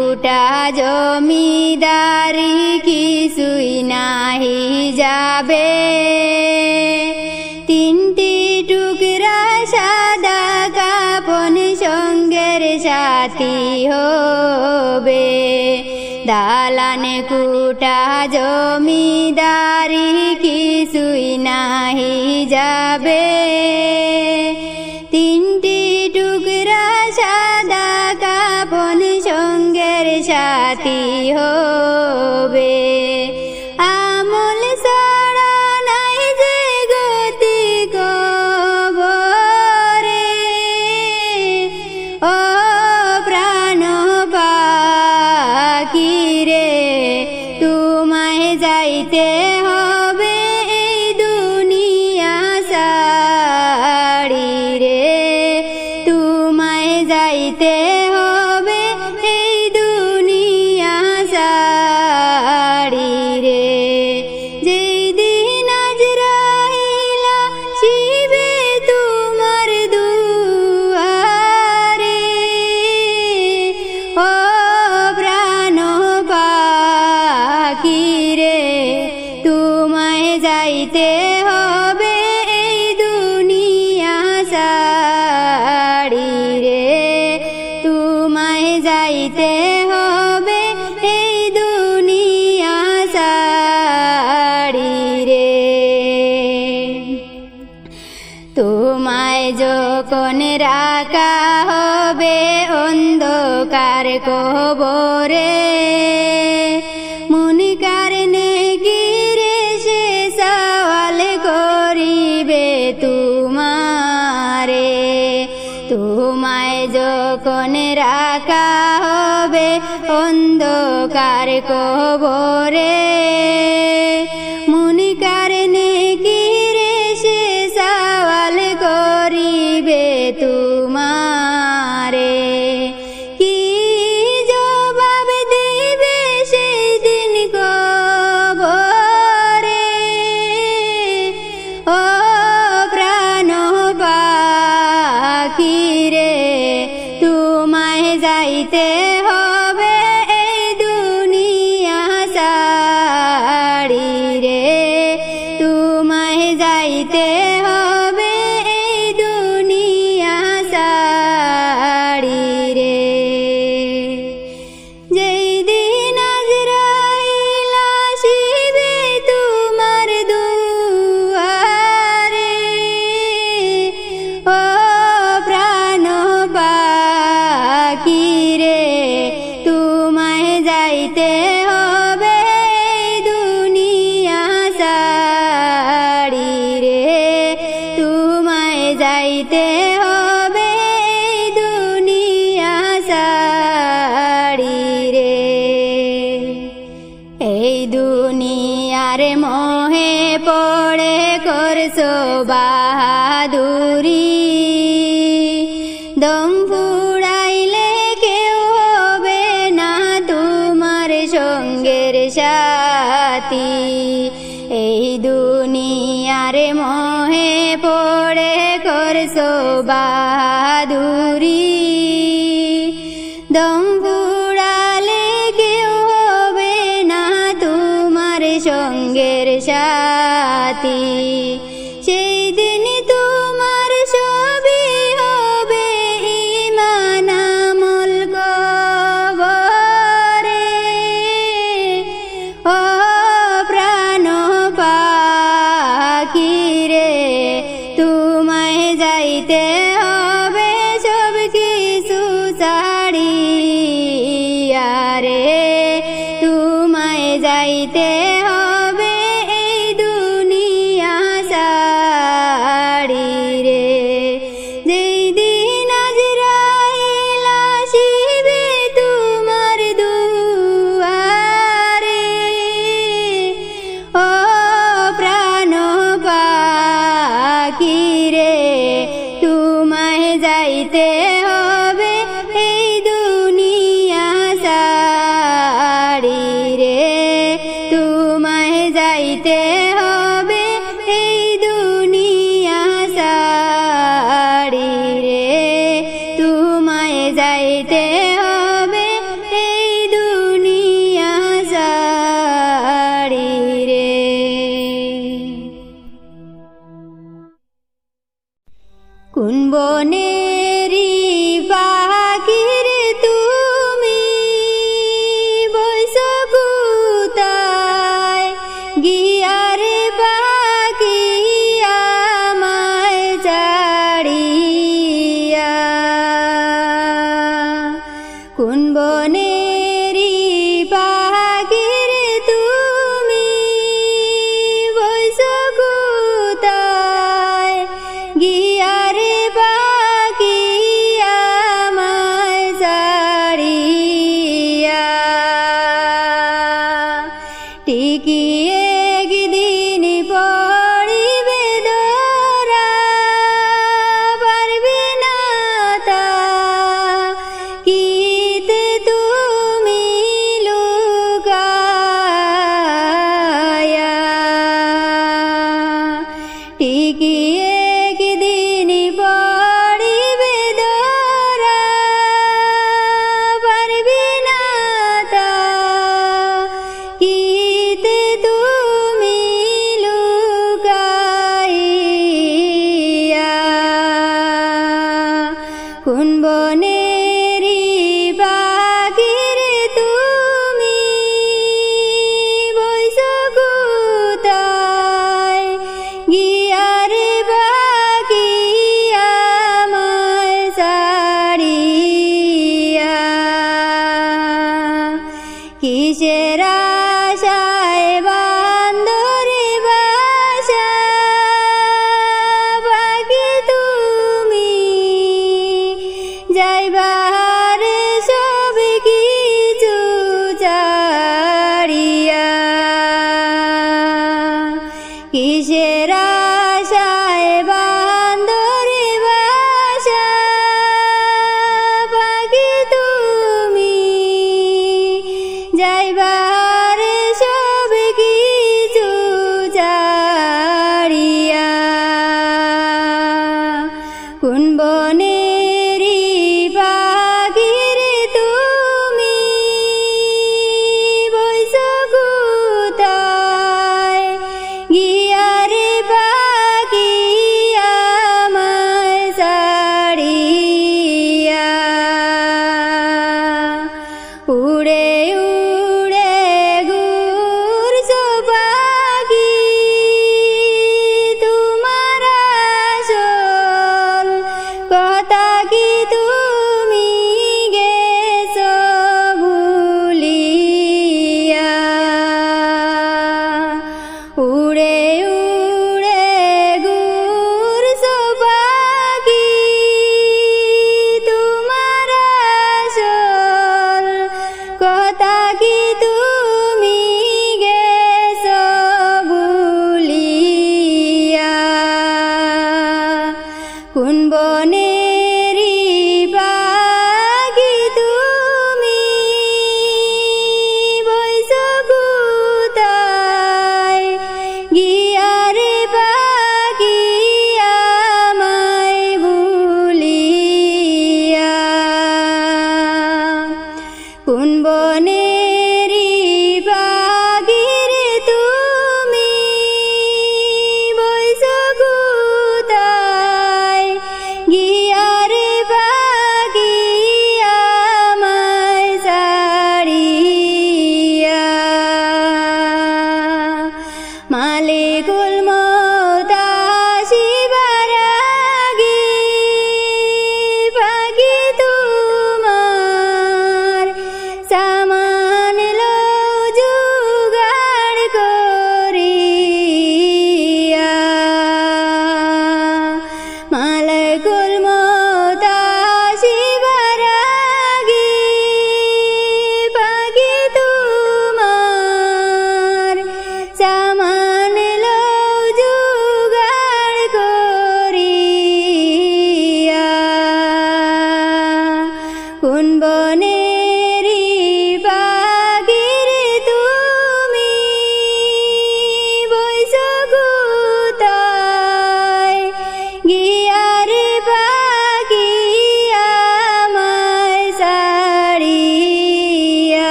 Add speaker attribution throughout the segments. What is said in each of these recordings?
Speaker 1: গোটা জমিদারি কিছুই নাহি যাবে। তিনটি টুকরা সাদা কাপন সঙ্গের সাথি হবে। দালান কুটা জমিদারি কিছুই নাহি যাবে। তিন সাথী হবে। ঘুমায় যখন রাখা হবে অন্ধকার কবরে। কারণে গিরে সে সওয়াল করিবে তোমারে। তোমায় যখন রাখা হবে অন্ধকার কবরে এই দুনিয়ার মোহে পড়ে করছ বাহাদুরি রাতে সেই দিনই তো তোমায় ಮನೆ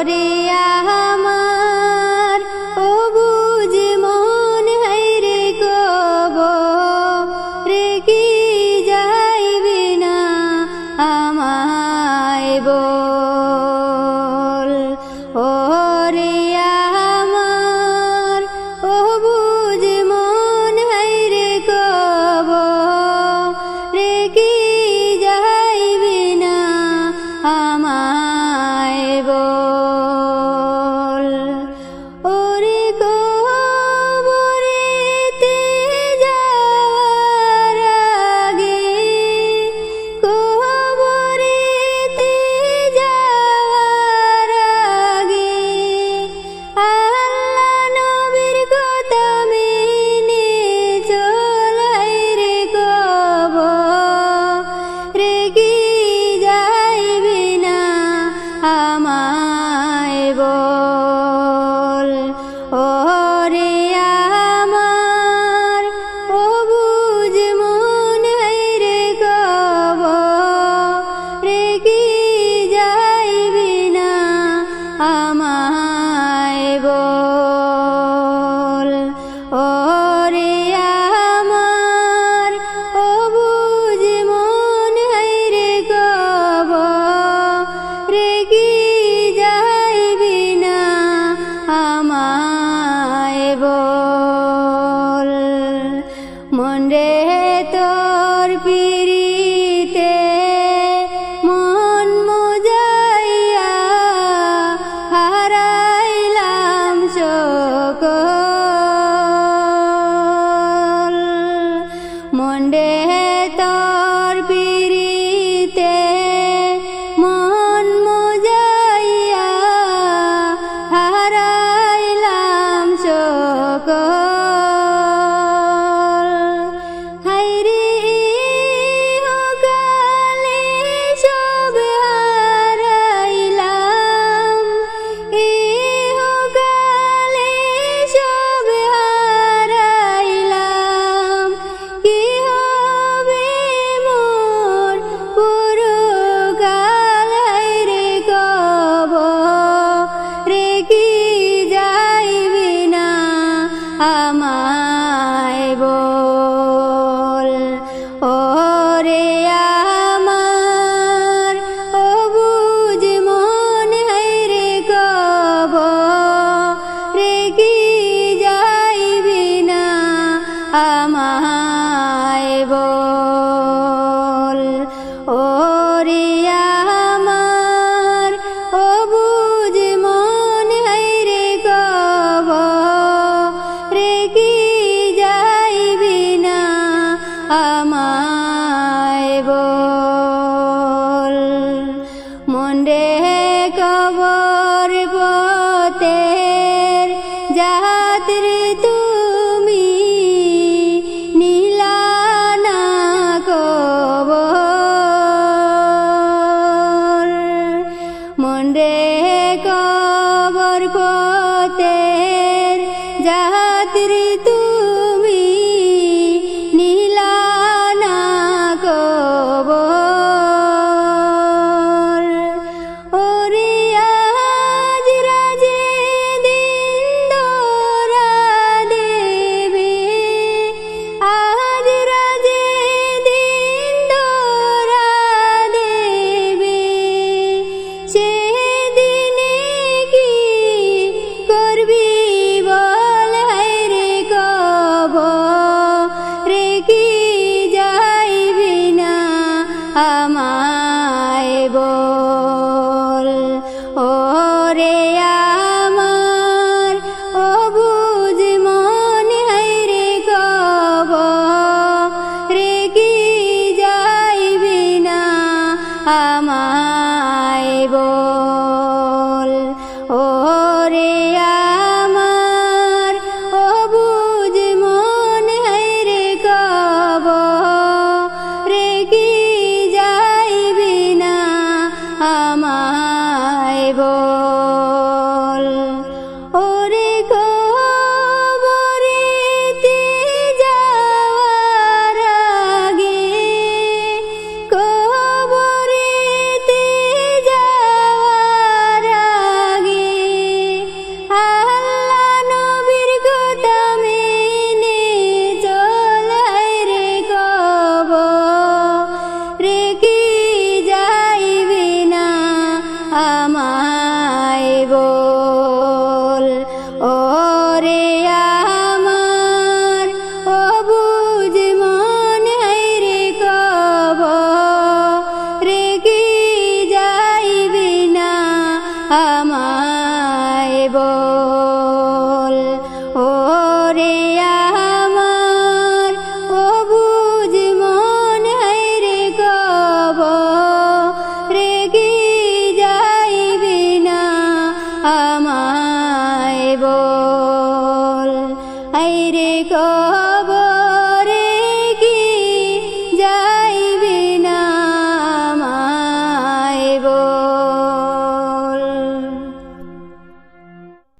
Speaker 1: করে ada Bye.